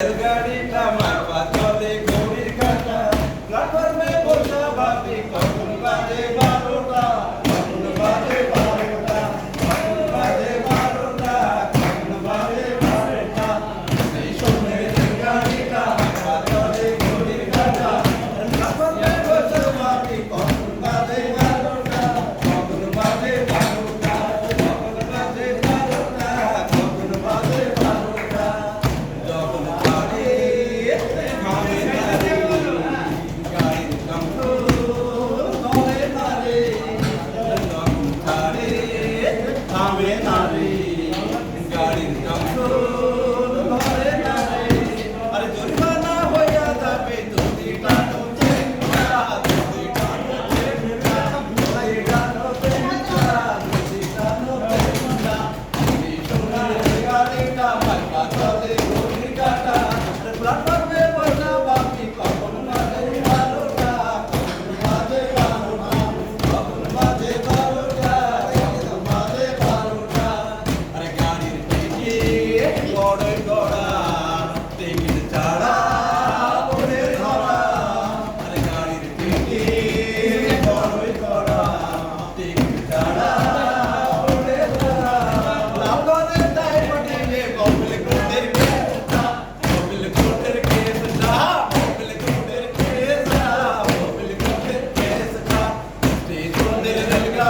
Elgadi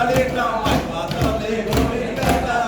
ওদের রেলগাড়িটা মাইপা চলে ঘড়ি কাটা